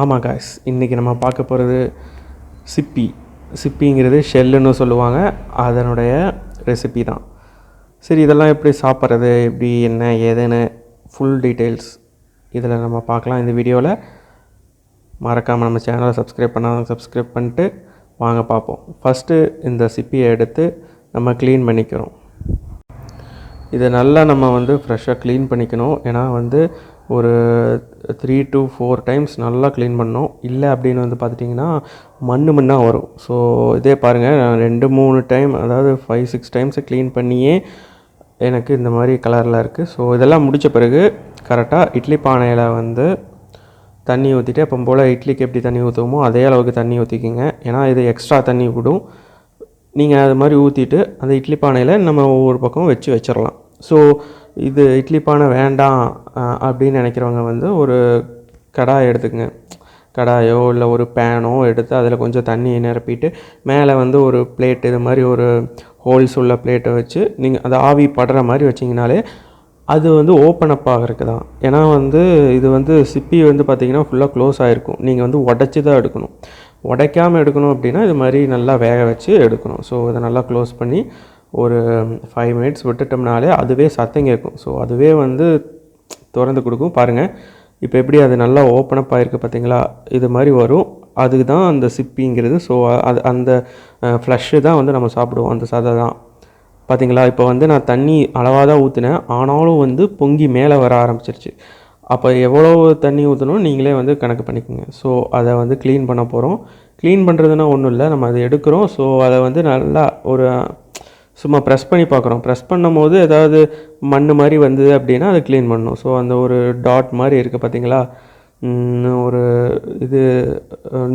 ஆமாம் காய்ஸ் இன்றைக்கி நம்ம பார்க்க போகிறது சிப்பி. சிப்பிங்கிறது ஷெல்லுன்னு சொல்லுவாங்க. அதனுடைய ரெசிபி தான். சரி இதெல்லாம் எப்படி சாப்பிட்றது எப்படி என்ன ஏதுன்னு ஃபுல் டீட்டெயில்ஸ் இதில் நம்ம பார்க்கலாம் இந்த வீடியோவில். மறக்காமல் நம்ம சேனலை சப்ஸ்கிரைப் பண்ணாதவங்க சப்ஸ்கிரைப் பண்ணிட்டு வாங்க பார்ப்போம். ஃபஸ்ட்டு இந்த சிப்பியை எடுத்து நம்ம க்ளீன் பண்ணிக்கிறோம். இதை நல்லா நம்ம வந்து ஃப்ரெஷ்ஷாக க்ளீன் பண்ணிக்கணும். ஏன்னா வந்து ஒரு த்ரீ டு ஃபோர் டைம்ஸ் நல்லா க்ளீன் பண்ணணும் இல்லை அப்படின்னு வந்து பார்த்துட்டிங்கன்னா மண் மண்ணாக வரும். ஸோ இதே பாருங்கள் நான் ரெண்டு மூணு டைம் அதாவது ஃபைவ் சிக்ஸ் டைம்ஸை க்ளீன் பண்ணியே எனக்கு இந்த மாதிரி கலரில் இருக்குது ஸோ இதெல்லாம் முடித்த பிறகு கரெக்டாக இட்லி பானையில் வந்து தண்ணி ஊற்றிட்டு அப்போ போல் இட்லிக்கு எப்படி தண்ணி ஊற்றுவோமோ அதே அளவுக்கு தண்ணி ஊற்றிக்கிங்க ஏன்னா இது எக்ஸ்ட்ரா தண்ணி விடும். நீங்கள் அது மாதிரி ஊற்றிட்டு அந்த இட்லி பானையில் நம்ம ஒவ்வொரு பக்கம் வச்சு வச்சிடலாம் ஸோ இது இட்லி பானை வேண்டாம் அப்படின்னு நினைக்கிறவங்க வந்து ஒரு கடாய் எடுத்துக்கங்க. கடாயோ இல்லை ஒரு பேனோ எடுத்து அதில் கொஞ்சம் தண்ணியை நிரப்பிட்டு மேலே வந்து ஒரு பிளேட் இது மாதிரி ஒரு ஹோல்ஸ் உள்ள பிளேட்டை வச்சு நீங்கள் அதை ஆவி படுற மாதிரி வச்சிங்கனாலே அது வந்து ஓப்பன் அப் ஆகிறதுக்கு தான் ஏன்னா வந்து இது வந்து சிப்பி வந்து பார்த்திங்கன்னா ஃபுல்லாக க்ளோஸ் ஆகிருக்கும் நீங்கள் வந்து உடச்சி தான் எடுக்கணும். உடைக்காமல் எடுக்கணும் அப்படின்னா இது மாதிரி நல்லா வேக வச்சு எடுக்கணும். ஸோ இதை நல்லா க்ளோஸ் பண்ணி ஒரு ஃபைவ் மினிட்ஸ் விட்டுட்டோம்னாலே அதுவே சத்தம் கேட்கும். ஸோ அதுவே வந்து திறந்து கொடுக்கும். பாருங்கள் இப்போ எப்படி அது நல்லா ஓப்பன் அப் ஆகிருக்கு பார்த்தீங்களா இது மாதிரி வரும். அதுக்கு தான் அந்த சிப்பிங்கிறது. ஸோ அது அந்த ஃப்ளஷ்ஷு தான் வந்து நம்ம சாப்பிடுவோம். அந்த சதை தான். பார்த்தீங்களா இப்போ வந்து நான் தண்ணி அளவாக தான் ஊற்றினேன் ஆனாலும் வந்து பொங்கி மேலே வர ஆரம்பிச்சிருச்சு. அப்போ எவ்வளோ தண்ணி ஊற்றணும் நீங்களே வந்து கணக்கு பண்ணிக்கோங்க. ஸோ அதை வந்து க்ளீன் பண்ண போகிறோம் க்ளீன் பண்ணுறதுனா ஒன்றும் இல்லை. நம்ம அதை எடுக்கிறோம். ஸோ அதை வந்து நல்லா ஒரு சும்மா ப்ரெஸ் பண்ணி பார்க்குறோம். ப்ரெஸ் பண்ணும் போது ஏதாவது மண் மாதிரி வந்தது அப்படின்னா அதை க்ளீன் பண்ணணும். ஸோ அந்த ஒரு டாட் மாதிரி இருக்குது பார்த்தீங்களா? ஒரு இது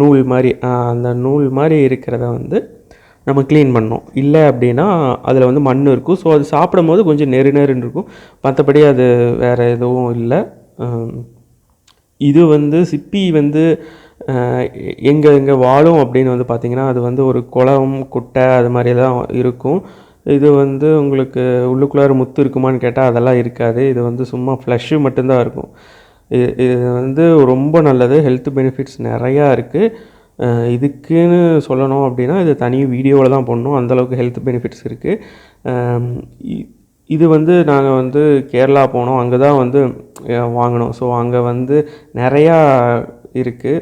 நூல் மாதிரி அந்த நூல் மாதிரி இருக்கிறத வந்து நம்ம க்ளீன் பண்ணோம் இல்லை அப்படின்னா அதில் வந்து மண் இருக்கும். ஸோ அது சாப்பிடும் போது கொஞ்சம் நெரு நெருன்னு இருக்கும். மற்றபடி அது வேறு எதுவும் இல்லை. இது வந்து சிப்பி வந்து எங்கே எங்கே வாழும் அப்படின்னு வந்து பார்த்திங்கன்னா அது வந்து ஒரு குளம் குட்டை அது மாதிரி தான் இருக்கும். இது வந்து உங்களுக்கு உள்ளுக்குள்ளார முத்து இருக்குமான்னு கேட்டால் அதெல்லாம் இருக்காது. இது வந்து சும்மா ஃப்ளஷ்ஷு மட்டும்தான் இருக்கும். இது இது வந்து ரொம்ப நல்லது. ஹெல்த் பெனிஃபிட்ஸ் நிறையா இருக்குது இதுக்குன்னு சொல்லணும் அப்படின்னா இது தனி வீடியோவில் தான் பண்ணணும் அந்தளவுக்கு ஹெல்த் பெனிஃபிட்ஸ் இருக்குது இது வந்து நாங்கள் வந்து கேரளா போனோம். அங்கே தான் வந்து வாங்கினோம். ஸோ அங்கே வந்து நிறையா இருக்குது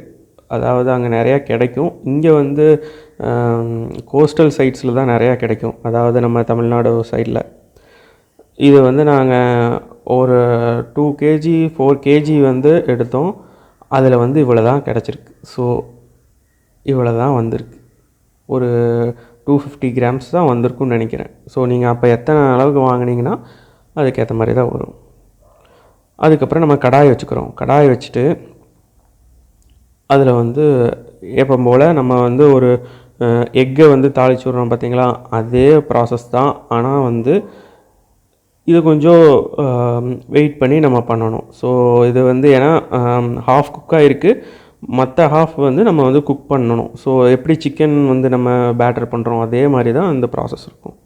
அதாவது அங்கே நிறையா கிடைக்கும். இங்கே வந்து கோஸ்டல் சைட்ஸில் தான் நிறையா கிடைக்கும். அதாவது நம்ம தமிழ்நாடு சைடில் இது வந்து நாங்கள் ஒரு டூ கேஜி ஃபோர் கேஜி வந்து எடுத்தோம். அதில் வந்து இவ்வளோ தான் கிடச்சிருக்கு. ஸோ இவ்வளோ தான் வந்திருக்கு. ஒரு டூ ஃபிஃப்டி கிராம்ஸ் தான் வந்திருக்கும்னு நினைக்கிறேன். ஸோ நீங்கள் அப்போ எத்தனை அளவுக்கு வாங்குனீங்கன்னா அதுக்கேற்ற மாதிரி தான் வரும். அதுக்கப்புறம் நம்ம கடாய் வச்சுக்கிறோம். கடாய் வச்சுட்டு அதில் வந்து எப்போ போல் நம்ம வந்து ஒரு எக்கை வந்து தாளிச்சு விட்றோம் பார்த்தீங்களா அதே ப்ராசஸ் தான். ஆனால் வந்து இது கொஞ்சம் வெயிட் பண்ணி நம்ம பண்ணணும். ஸோ இது வந்து ஏன்னா ஹாஃப் குக்காக இருக்குது மற்ற ஹாஃப் வந்து நம்ம வந்து குக் பண்ணணும். ஸோ எப்படி சிக்கன் வந்து நம்ம பேட்டர் பண்ணுறோம் அதே மாதிரி தான் இந்த ப்ராசஸ் இருக்கும்.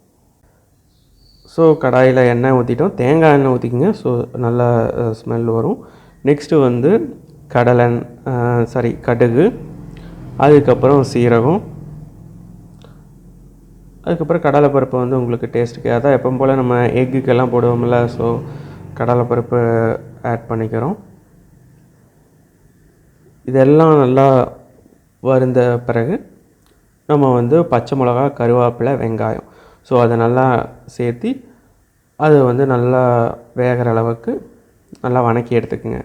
ஸோ கடாயில் எண்ணெய் ஊற்றிட்டோம் தேங்காய் எண்ணெய் ஊற்றிக்கிங்க ஸோ நல்லா ஸ்மெல் வரும். நெக்ஸ்ட்டு வந்து கடலன் சாரி கடுகு அதுக்கப்புறம் சீரகம் அதுக்கப்புறம் கடலைப்பருப்பு வந்து உங்களுக்கு டேஸ்ட்டுக்கு அதான் எப்போ போல் நம்ம எக்குக்கெல்லாம் போடுவோம்ல ஸோ கடலைப்பருப்பு ஆட் பண்ணிக்கிறோம். இதெல்லாம் நல்லா வருந்த பிறகு நம்ம வந்து பச்சை மிளகா கருவேப்பிலை வெங்காயம். ஸோ அதை நல்லா சேர்த்து அது வந்து நல்லா வேகிற அளவுக்கு நல்லா வணக்கி எடுத்துக்குங்க.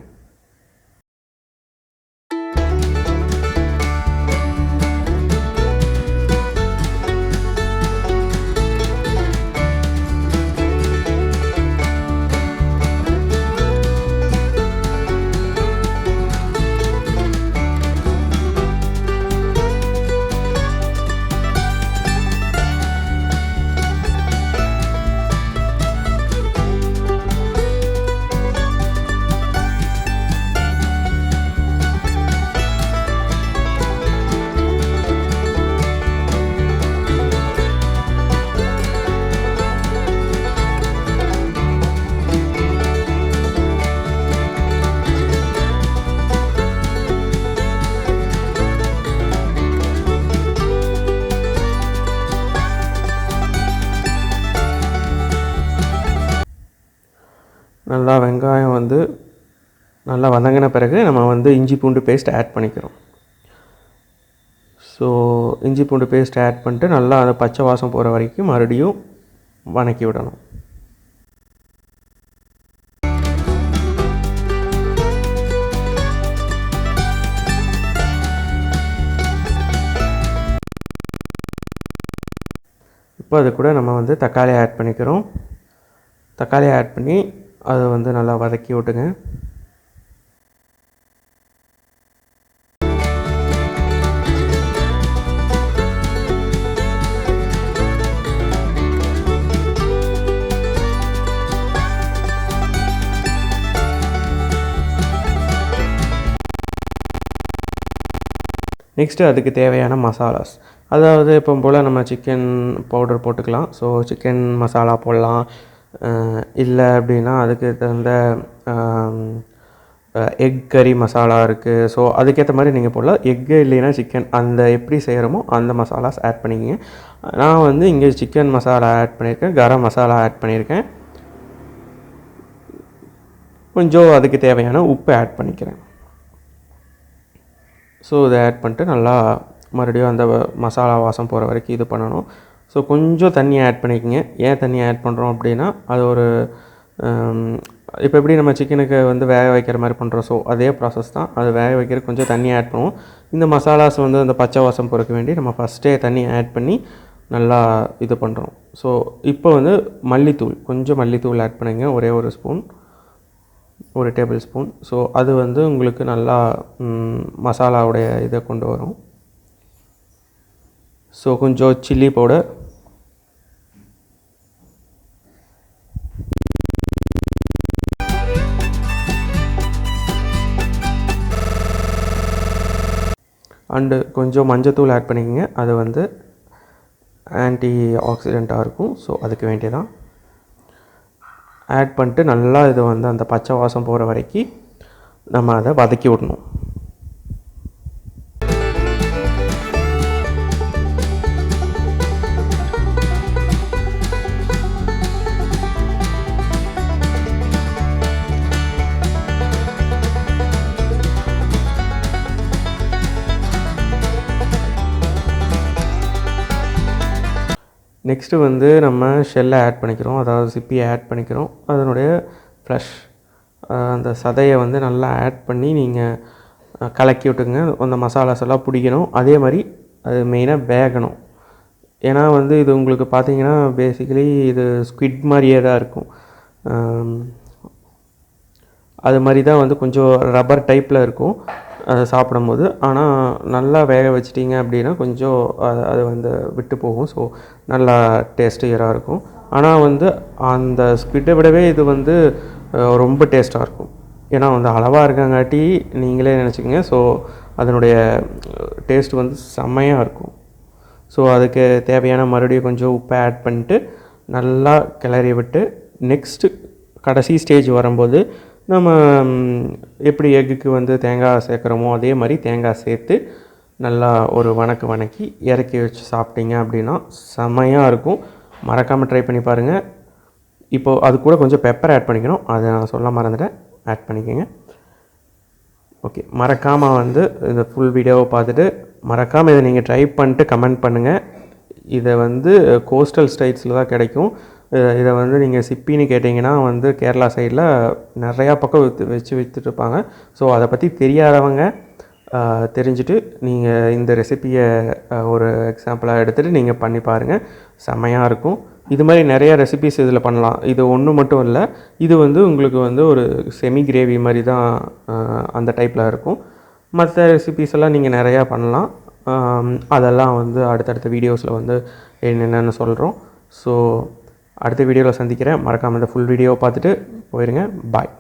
நல்லா வெங்காயம் வந்து நல்லா வதங்கின பிறகு நம்ம வந்து இஞ்சி பூண்டு பேஸ்ட் ஆட் பண்ணிக்கிறோம். ஸோ இஞ்சி பூண்டு பேஸ்ட் ஆட் பண்ணிட்டு நல்லா அந்த பச்சை வாசம் போகிற வரைக்கும் மறுபடியும் வணக்கி விடணும். இப்போ அது கூட நம்ம வந்து தக்காளி ஆட் பண்ணிக்கிறோம். தக்காளி ஆட் பண்ணி அதை வந்து நல்லா வதக்கி விட்டுங்க. நெக்ஸ்ட்டு அதுக்கு தேவையான மசாலாஸ். அதாவது இப்போ போல் நம்ம சிக்கன் பவுடர் போட்டுக்கலாம். ஸோ சிக்கன் மசாலா போடலாம். இல்லை அப்படின்னா அதுக்கு தகுந்த எக் கறி மசாலா இருக்குது ஸோ அதுக்கேற்ற மாதிரி நீங்கள் போடலாம். எக்கு இல்லைன்னா சிக்கன் அந்த எப்படி செய்கிறோமோ அந்த மசாலாஸ் ஆட் பண்ணிக்கங்க. நான் வந்து இங்கே சிக்கன் மசாலா ஆட் பண்ணியிருக்கேன். கரம் மசாலா ஆட் பண்ணியிருக்கேன். கொஞ்சம் அதுக்கு தேவையான உப்பு ஆட் பண்ணிக்கிறேன். ஸோ இதை ஆட் பண்ணிட்டு நல்லா மறுபடியும் அந்த மசாலா வாசம் போகிற வரைக்கும் இது பண்ணணும். ஸோ கொஞ்சம் தண்ணி ஆட் பண்ணிக்கோங்க. ஏன் தண்ணி ஆட் பண்ணுறோம் அப்படின்னா அது ஒரு இப்போ எப்படி நம்ம சிக்கனுக்கு வந்து வேக வைக்கிற மாதிரி பண்ணுறோம் ஸோ அதே ப்ராசஸ் தான். அது வேக வைக்கிற கொஞ்சம் தண்ணி ஆட் பண்ணுவோம். இந்த மசாலாஸ் வந்து அந்த பச்சை வாசம் பொறுக்க வேண்டி நம்ம ஃபஸ்ட்டே தண்ணி ஆட் பண்ணி நல்லா இது பண்ணுறோம் ஸோ இப்போ வந்து மல்லித்தூள் கொஞ்சம் மல்லித்தூள் ஆட் பண்ணுங்க. ஒரே ஒரு ஸ்பூன் ஒரு டேபிள் ஸ்பூன் ஸோ அது வந்து உங்களுக்கு நல்லா மசாலாவுடைய இதை கொண்டு வரும். ஸோ கொஞ்சம் சில்லி பவுடர் அண்டு கொஞ்சம் மஞ்சத்தூள் ஆட் பண்ணிக்கங்க. அது வந்து ஆன்டி ஆக்சிடெண்ட்டாக இருக்கும். ஸோ அதுக்கு வேண்டியதான் ஆட் பண்ணிட்டு நல்லா இது வந்து அந்த பச்சை வாசம் போகிற வரைக்கும் நம்ம அதை வதக்கி விடணும். நெக்ஸ்ட்டு வந்து நம்ம ஷெல்லை ஆட் பண்ணிக்கிறோம். அதாவது சிப்பியை ஆட் பண்ணிக்கிறோம். அதனுடைய ஃப்ளஷ் அந்த சதையை வந்து நல்லா ஆட் பண்ணி நீங்கள் கலக்கி விட்டுங்க அந்த மசாலாஸ் எல்லாம் பிடிக்கணும். அதே மாதிரி அது மெயினாக வேகணும். ஏன்னா வந்து இது உங்களுக்கு பார்த்தீங்கன்னா பேசிக்கலி இது ஸ்குவிட் மாதிரியே தான் இருக்கும். அது மாதிரி தான் வந்து கொஞ்சம் ரப்பர் டைப்பில் இருக்கும். அதை சாப்பிடும்போது. ஆனால் நல்லா வேக வச்சிட்டிங்க அப்படின்னா கொஞ்சம் அது அது வந்து விட்டு போகும். ஸோ நல்லா டேஸ்டியராக இருக்கும். ஆனால் வந்து அந்த ஸ்குவிட்டை விடவே இது வந்து ரொம்ப டேஸ்ட்டாக இருக்கும். ஏன்னா வந்து அளவாக இருக்கங்காட்டி நீங்களே நினச்சிக்கங்க. ஸோ அதனுடைய டேஸ்ட் வந்து செம்மையாக இருக்கும். ஸோ அதுக்கு தேவையான மறுபடியும் கொஞ்சம் உப்பை ஆட் பண்ணிட்டு நல்லா கிளறி விட்டு நெக்ஸ்ட்டு கடைசி ஸ்டேஜ் வரும்போது நம்ம எப்படி எக்குக்கு வந்து தேங்காய் சேர்க்குறோமோ அதே மாதிரி தேங்காய் சேர்த்து நல்லா ஒரு வணக்கு வணக்கி இறக்கி வச்சு சாப்பிட்டீங்க அப்படின்னா செம்மையாக இருக்கும். மறக்காமல் ட்ரை பண்ணி பாருங்கள் இப்போது அது கூட கொஞ்சம் பெப்பர் ஆட் பண்ணிக்கணும். அதை நான் சொல்ல மறந்துட்டேன். ஆட் பண்ணிக்கோங்க. ஓகே மறக்காமல் வந்து இந்த ஃபுல் வீடியோவை பார்த்துட்டு மறக்காமல் இதை நீங்கள் ட்ரை பண்ணிட்டு கமெண்ட் பண்ணுங்கள் இதை வந்து கோஸ்டல் ஸ்டைட்ஸில் தான் கிடைக்கும். இதை வந்து நீங்கள் சிப்பின்னு கேட்டிங்கன்னா வந்து கேரளா சைடில் நிறையா பக்கம் விற்று வச்சு விற்றுட்ருப்பாங்க ஸோ அதை பற்றி தெரியாதவங்க தெரிஞ்சுட்டு நீங்கள் இந்த ரெசிப்பியை ஒரு எக்ஸாம்பிளாக எடுத்துகிட்டு நீங்கள் பண்ணி பாருங்கள் செம்மையாக இருக்கும். இது மாதிரி நிறையா ரெசிபிஸ் இதில் பண்ணலாம். இது ஒன்று மட்டும் இல்லை இது வந்து உங்களுக்கு வந்து ஒரு செமி கிரேவி மாதிரி தான் அந்த டைப்பில் இருக்கும். மற்ற ரெசிபிஸ் எல்லாம் நீங்கள் நிறையா பண்ணலாம். அதெல்லாம் வந்து அடுத்தடுத்த வீடியோஸில் வந்து என்னென்னு சொல்கிறோம் ஸோ அடுத்த வீடியோவில் சந்திக்கிறேன். மறக்காமல் இந்த ஃபுல் வீடியோவை பார்த்துட்டு போயிருங்க. பாய்